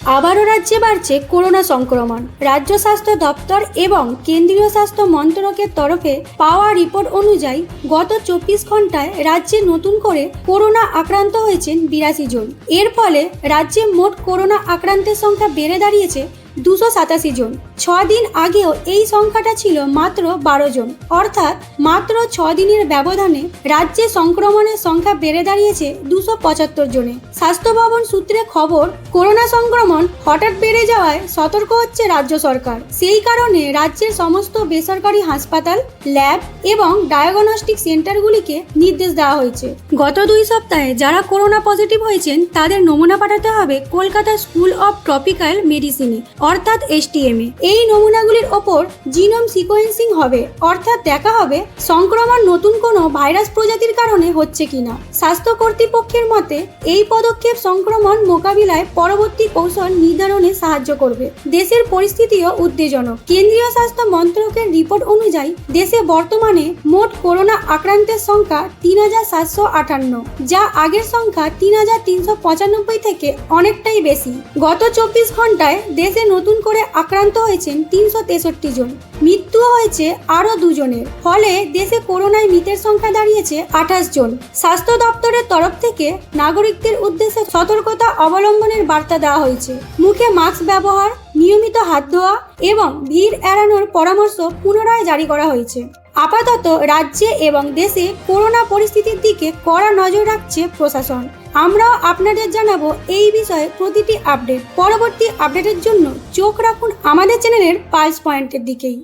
আবারও রাজ্যে বাড়ছে করোনা সংক্রমণ। রাজ্য স্বাস্থ্য দপ্তর এবং কেন্দ্রীয় স্বাস্থ্য মন্ত্রকের তরফে পাওয়া রিপোর্ট অনুযায়ী গত চব্বিশ ঘন্টায় রাজ্যে নতুন করে করোনা আক্রান্ত হয়েছেন বিরাশি জন। এর ফলে রাজ্যে মোট করোনা আক্রান্তের সংখ্যা বেড়ে দাঁড়িয়েছে দুশো সাতাশি জন। ছ দিন আগেও এই সংখ্যাটা ছিল মাত্র বারো জন। অর্থাৎ মাত্র ছ দিনের ব্যবধানে রাজ্যে সংক্রমণের সংখ্যা বেড়ে দাঁড়িয়েছে দুশো পঁচাত্তর জনে। স্বাস্থ্য ভবন সূত্রে খবর, করোনা সংক্রমণ হঠাৎ বেড়ে যাওয়ায় সতর্ক হচ্ছে রাজ্য সরকার। সেই কারণে রাজ্যের সমস্ত বেসরকারি হাসপাতাল, ল্যাব এবং ডায়াগনস্টিক সেন্টারগুলিকে নির্দেশ দেওয়া হয়েছে। গত দুই সপ্তাহে যারা করোনা পজিটিভ হয়েছেন, তাদের নমুনা পাঠাতে হবে কলকাতা স্কুল অফ ট্রপিক্যাল মেডিসিনে। অর্থাৎ এসটিএমে এই নমুনাগুলির ওপর জিনোম সিকোয়েন্সিং হবে, অর্থাৎ দেখা হবে সংক্রমণ নতুন কোনো ভাইরাস প্রজাতির কারণে হচ্ছে কিনা। স্বাস্থ্য কর্তৃপক্ষের মতে, এই পদক্ষেপ সংক্রমণ মোকাবিলায় পরবর্তী কৌশল নির্ধারণে সাহায্য করবে। দেশের পরিস্থিতিও উত্তেজনক। কেন্দ্রীয় স্বাস্থ্য মন্ত্রকের রিপোর্ট অনুযায়ী, দেশে বর্তমানে মোট করোনা আক্রান্তের সংখ্যা তিন হাজার সাতশো আটান্ন, যা আগের সংখ্যা তিন হাজার তিনশো পঁচানব্বই থেকে অনেকটাই বেশি। গত চব্বিশ ঘন্টায় দেশে নতুন করে আক্রান্ত হয়েছেন তিনশো তেষট্টি জন। মৃত্যু হয়েছে আরও দুজনের। ফলে দেশে করোনায় মৃতের সংখ্যা দাঁড়িয়েছে আঠাশ জন। স্বাস্থ্য দপ্তরের তরফ থেকে নাগরিকদের উদ্দেশ্যে সতর্কতা অবলম্বনের বার্তা দেওয়া হয়েছে। মুখে মাস্ক ব্যবহার, নিয়মিত হাত ধোয়া এবং ভিড় এড়ানোর পরামর্শ পুনরায় জারি করা হয়েছে। আপাতত রাজ্যে এবং দেশে করোনা পরিস্থিতির দিকে কড়া নজর রাখছে প্রশাসন। আমরাও আপনাদের জানাব এই বিষয়ে প্রতিটি আপডেট। পরবর্তী আপডেটের জন্য চোখ রাখুন আমাদের চ্যানেলের পালস পয়েন্টের দিকেই।